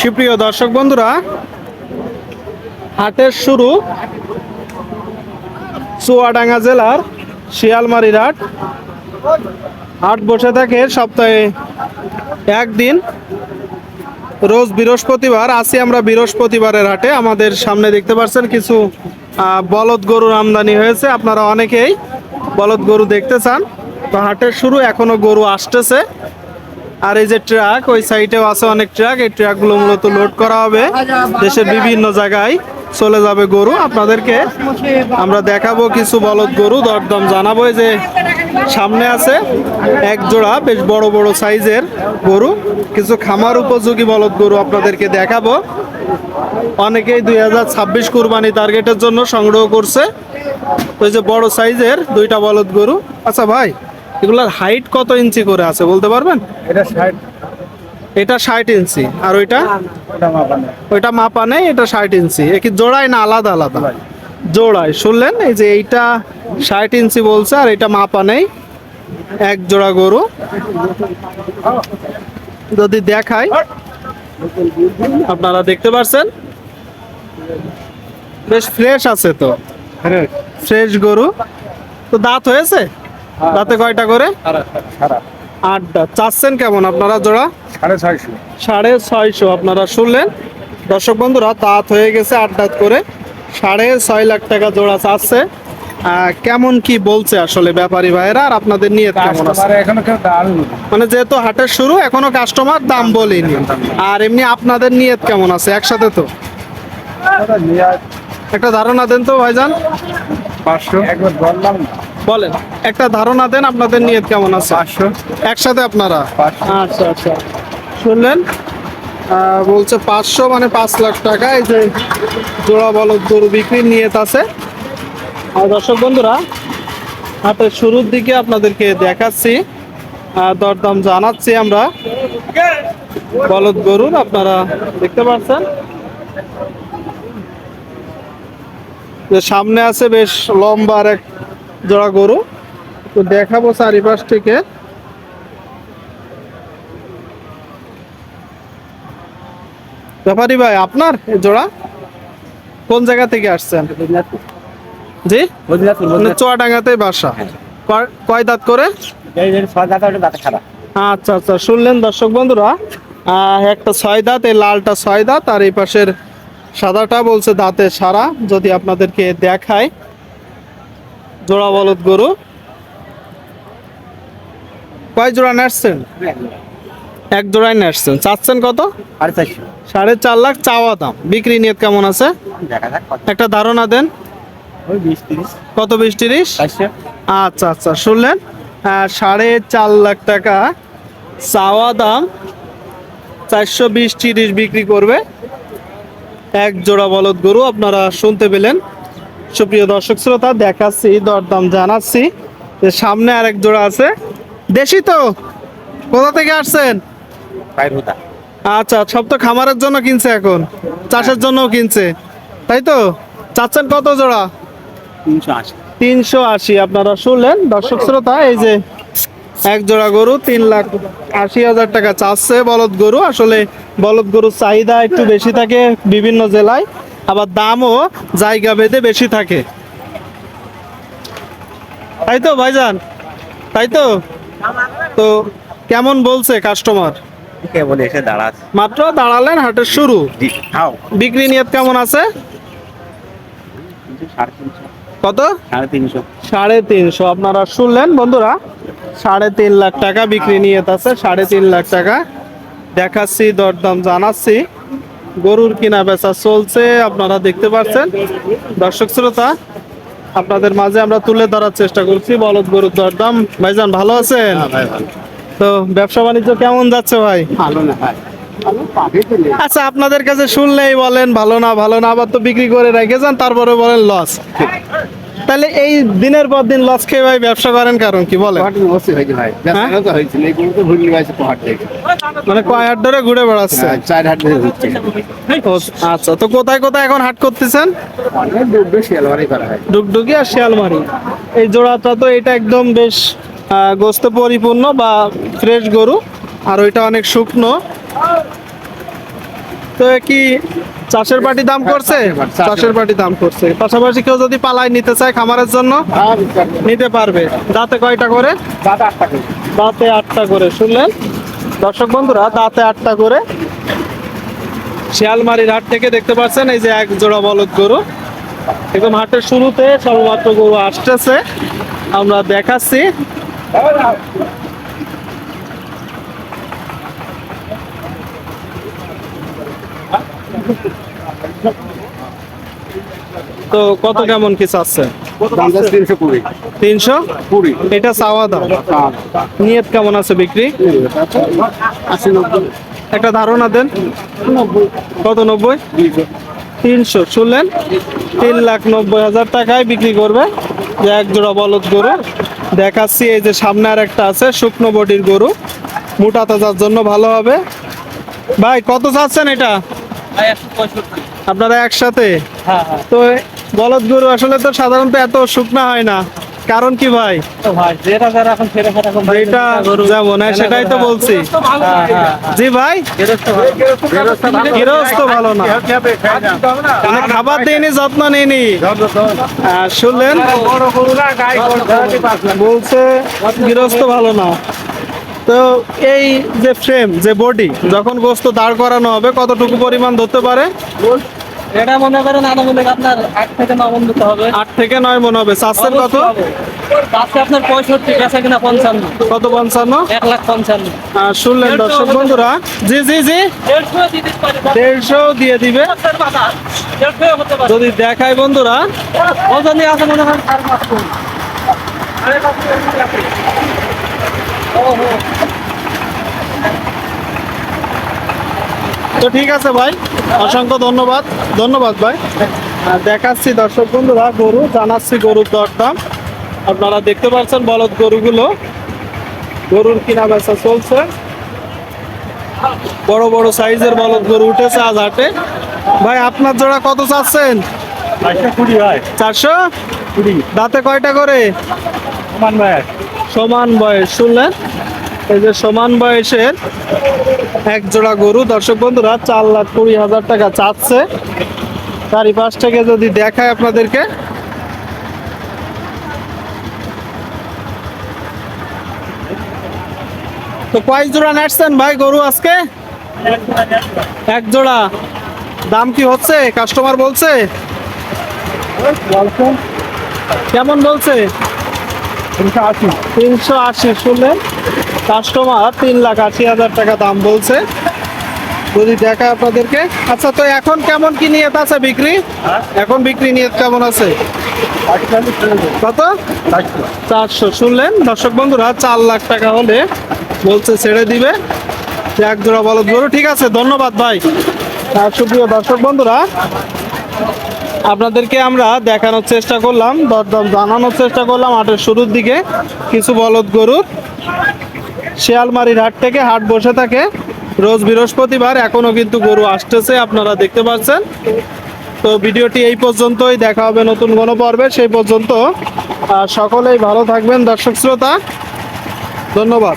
সুপ্রিয় দর্শক বন্ধুরা, হাটের শুরু চুয়াডাঙ্গা জেলার শিয়ালমারির হাট হাট বসে থাকে সপ্তাহে একদিন, রোজ বৃহস্পতিবার। আসি আমরা বৃহস্পতিবারের হাটে। আমাদের সামনে দেখতে পাচ্ছেন কিছু বলদ গরুর আমদানি হয়েছে। আপনারা অনেকেই বলদ গরু দেখতে চান। তো হাটের শুরু, এখনও গরু আসতেছে। আর এই যে ট্রাক, ওই সাইডেও আছে অনেক ট্রাক। এই ট্রাকগুলো মূলত লোড করা হবে দেশের বিভিন্ন জায়গায় চলে যাবে গরু। আপনাদেরকে আমরা দেখাবো কিছু বলদ গরু, দরদম জানাব। যে সামনে আছে এক জোড়া, বেশ বড় বড় সাইজের গরু। কিছু খামার উপযোগী বলদ গরু আপনাদেরকে দেখাবো। অনেকেই দুই হাজার ছাব্বিশ কুরবানি টার্গেটের জন্য সংগ্রহ করছে। ওই যে বড় সাইজের দুইটা বলদ গরু। আচ্ছা ভাই এগুলার হাইট কত ইঞ্চি করে আছে বলতে পারবেন? এটা ষাট। এটা ষাট ইঞ্চি। আর ওইটা? ওইটা মাপা নেই এটা ষাট ইঞ্চি। এ কি জোড়ায় না আলাদা আলাদা? জোড়ায় শুনলেন এই যে এইটা ষাট ইঞ্চি বলছে আর এটা মাপা নেই। এক জোড়া গরু। যদি দেখাই। আপনারা দেখতে পাচ্ছেন বেশ ফ্রেশ আছে তো। ফ্রেশ গরু। তো দাঁত হয়েছে? দাঁতে কয়টা করে? আটটা। চাচ্ছেন কেমন আপনারা জোড়া? সাড়ে ছয়শো। সাড়ে ছয়শো আপনারা শুনলেন। দর্শক বন্ধুরা তাঁত হয়ে গেছে আট দাঁত করে। সাড়ে ছয় লাখ টাকা জোড়া চাচ্ছে। কেমন কি বলছে আসলে ব্যাপারী ভাইয়েরা আর আপনাদের নিয়ে কেমন আছে? এখনও কেউ দাঁড় মানে যেহেতু হাটের শুরু এখনও কাস্টমার দাম বলেনি। আর এমনি আপনাদের নিয়ত কেমন আছে? একসাথে তো? একটা ধারণা দেন তো ভাইজান। পাঁচশো। একবার বললাম না। বলেন একটা ধারণা দেন আপনাদের নিয়ত কেমন আছে। পাঁচশো। একসাথে আপনারা? আচ্ছা আচ্ছা। শুনলেন? বলছে পাঁচশো মানে পাঁচ লাখ টাকা এই যে জোড়া বলদ গরু বিক্রির নিয়ত আছে। আর দর্শক বন্ধুরা হাটের শুরুর দিকে আপনাদেরকে দেখাচ্ছি দরদাম জানাচ্ছি আমরা। বলদ গরুর আপনারা দেখতে পাচ্ছেন? যে সামনে আছে বেশ লম্বা আর এক জোড়া গরু। তো দেখাবো চারিপাশ থেকে। ব্যাপারী ভাই আপনার জোড়া কোন জায়গা থেকে আসছেন? জি? মানে চুয়াডাঙ্গাতে বাসা। কয়- কয় দাঁত করে? আচ্ছা আচ্ছা শুনলেন দর্শক বন্ধুরা। আহ, একটা ছয় দাঁত এই লালটা ছয় দাঁত আর এই পাশের সাদাটা বলছে দাঁতে সারা যদি আপনাদেরকে দেখায়। জোড়া বলদ গরু। কয় জোড়া নাচছেন এক জোড়ায় নাচছেন চাচ্ছেন কত? সাড়ে চার লাখ চাওয়া দাম। বিক্রি নিয়ত কেমন আছে? একটা ধারণা দেন। কত বিশ তিরিশ? আচ্ছা আচ্ছা শুনলেন। সাড়ে চার লাখ টাকা চাওয়া দাম। চারশো বিশ তিরিশ বিক্রি করবে। এক জোড়া বলদ গরু আপনারা শুনতে পেলেন। সুপ্রিয় দর্শক শ্রোতা দেখাচ্ছি দরদাম জানাচ্ছি যে সামনে আরেক জোড়া আছে। দেশি তো? কোথা থেকে আসছেন? আচ্ছা সব তো খামারের জন্য কিনছে এখন চাষের জন্যও কিনছে। তাই তো? চাচ্ছেন কত জোড়া? তিনশো আশি। তিনশো আশি আপনারা শুনলেন? দর্শক শ্রোতা এই যে এক জোড়া গরু তিন লাখ আশি হাজার টাকা চাচ্ছে বলদ গরু। আসলে বলদ গরুর চাহিদা একটু বেশি থাকে বিভিন্ন জেলায়। আবার দামও জায়গা ভেদে বেশি থাকে। তাই তো ভাইজান? তাই তো? তো কেমন বলছে কাস্টমার কে এসে দাঁড়াস? মাত্র দাঁড়ালেন হাটের শুরু। বিক্রি নিয়ত কেমন আছে? কত? সাড়ে তিনশো। সাড়ে তিনশো। আপনারা শুনলেন বন্ধুরা সাড়ে তিন লাখ টাকা বিক্রি নিয়ে আছে সাড়ে তিন লাখ টাকা দেখাচ্ছি দরদাম জানাচ্ছি। গরুর কিনা বেচা চলছে আপনারা দেখতে পাচ্ছেন দর্শক শ্রোতা আপনাদের মাঝে আমরা তুলে ধরার চেষ্টা করছি বলদ গরুর দরদাম। ভাইজান ভালো আছেন? তো ব্যবসা বাণিজ্য কেমন যাচ্ছে ভাই? ভালো না ভাই। আচ্ছা আপনাদের কাছে শুনলেই বলেন ভালো না ভালো না আবার তো বিক্রি করে রেখে যান তারপরে বলেন লস তাহলে এই দিনের পর দিন লস খেয়ে ভাই ব্যবসা করেন কারণ কি? বলে থেকে। মানে কয় হাট ধরে ঘুরে বেড়াচ্ছে? চার হাট ধরে আচ্ছা তো কোথায় কোথায় এখন হাট করতেছেন? হয়। ডুগডুগি আর শিয়ালমারি। এই জোড়াটা তো এটা একদম বেশ গোস্ত পরিপূর্ণ বা ফ্রেশ গরু আর ওইটা অনেক শুকনো। তো কি চাষের পাটি দাম করছে? চাষের পাটি দাম করছে। পাশাপাশি কেউ যদি পালায় নিতে চায় খামারের জন্য নিতে পারবে। দাঁতে কয়টা করে? দাঁতে আটটা করে। শুনলেন? দর্শক বন্ধুরা দাঁতে আটটা করে শিয়ালমারির হাট থেকে দেখতে পাচ্ছেন এই যে এক জোড়া বলদ গরু। একদম হাটের শুরুতে সর্বমাত্র গরু আসতেছে। আমরা দেখাচ্ছি। তো কত কেমন কি চাচ্ছে তিনশো কুড়ি। তিনশো? কুড়ি। এটা চাওয়া দাম। নিয়ত কেমন আছে বিক্রি? একটা ধারণা দেন। কত নব্বই? তিনশো। শুনলেন? তিন লাখ নব্বই হাজার টাকায় বিক্রি করবে। যে এক জোড়া বলদ গরু। দেখাচ্ছি এই যে সামনে আর একটা আছে শুকনো বডির গরু। মোটা তাজার জন্য ভালো হবে। ভাই কত চাচ্ছেন এটা? আপনারা একসাথে? তো বলদ গরু আসলে তো সাধারণত এত শুকনা হয় না। কারণ কি ভাই? এটা যেমন হ্যাঁ, সেটাই তো বলছি। জি ভাই? গৃহস্থ ভালো। না। মানে খাবার দিইনি যত্ন নিইনি। শুনলেন? বলছে গৃহস্থ ভালো না। তো এই যে ফ্রেম যে বডি যখন গোস্ত দাঁড় করানো হবে কতটুকু পরিমাণ ধরতে পারে? এটা মনে করেন আনুমানিক আপনার আট থেকে ন মন দিতে হবে। আট থেকে নয় মনে হবে। কত? আপনার পঁয়ষট্টি কিনা পঞ্চান্ন। কত পঞ্চান্ন? এক লাখ পঞ্চান্ন। আর শুনলেন দর্শক বন্ধুরা? জি জি জি। দেড়শো দিয়ে দিবে। যদি দেখায় বন্ধুরা? ওজনই আছে মনে। ওহো, তো ঠিক আছে ভাই অসংখ্য ধন্যবাদ ধন্যবাদ ভাই। দেখাচ্ছি দর্শক বন্ধুরা গরু জানাচ্ছি গরুর দরদাম আপনারা দেখতে পাচ্ছেন বলদ গরুগুলো। গরুর কিনা বেচা চলছে। বড় বড় সাইজের বলদ গরু উঠেছে আজ হাটে। ভাই আপনার জোড়া কত চাচ্ছেন? কুড়ি চারশো? কুড়ি। দাঁতে কয়টা করে? সমান বয়স, শুনলেন? এই যে সমান বয়সের এক জোড়া গরু, দর্শক বন্ধুরা, চার লাখ কুড়ি হাজার টাকা চাচ্ছে। চারিপাশ থেকে যদি দেখায় আপনাদেরকে। তো কয় জোড়া নাটছেন ভাই গরু আজকে? এক জোড়া। দাম কি হচ্ছে? কাস্টমার বলছে? কেমন বলছে? তিনশো আশি। তিনশো আশি শুনলেন কাস্টমার তিন লাখ আশি হাজার টাকা দাম বলছে। যদি দেখায় আপনাদেরকে। আচ্ছা তো এখন কেমন কি নিয়ত আছে বিক্রি? এখন বিক্রি নিয়ত কেমন আছে? কত? চারশো। শুনলেন? দর্শক বন্ধুরা চার লাখ টাকা হলে বলছে ছেড়ে দিবে। এক জোড়া বলদ গরু। ঠিক আছে ধন্যবাদ ভাই। সুপ্রিয় দর্শক বন্ধুরা আপনাদেরকে আমরা দেখানোর চেষ্টা করলাম, দরদাম জানানোর চেষ্টা করলাম হাটের শুরুর দিকে। কিছু বলদ গরুর শিয়ালমারির হাট থেকে হাট বসে থাকে। রোজ বৃহস্পতিবার এখনও কিন্তু গরু আসতেছে, আপনারা দেখতে পাচ্ছেন। তো ভিডিওটি এই পর্যন্তই, দেখা হবে নতুন কোনো পর্বে। সেই পর্যন্ত সকলেই ভালো থাকবেন, দর্শক শ্রোতা। ধন্যবাদ।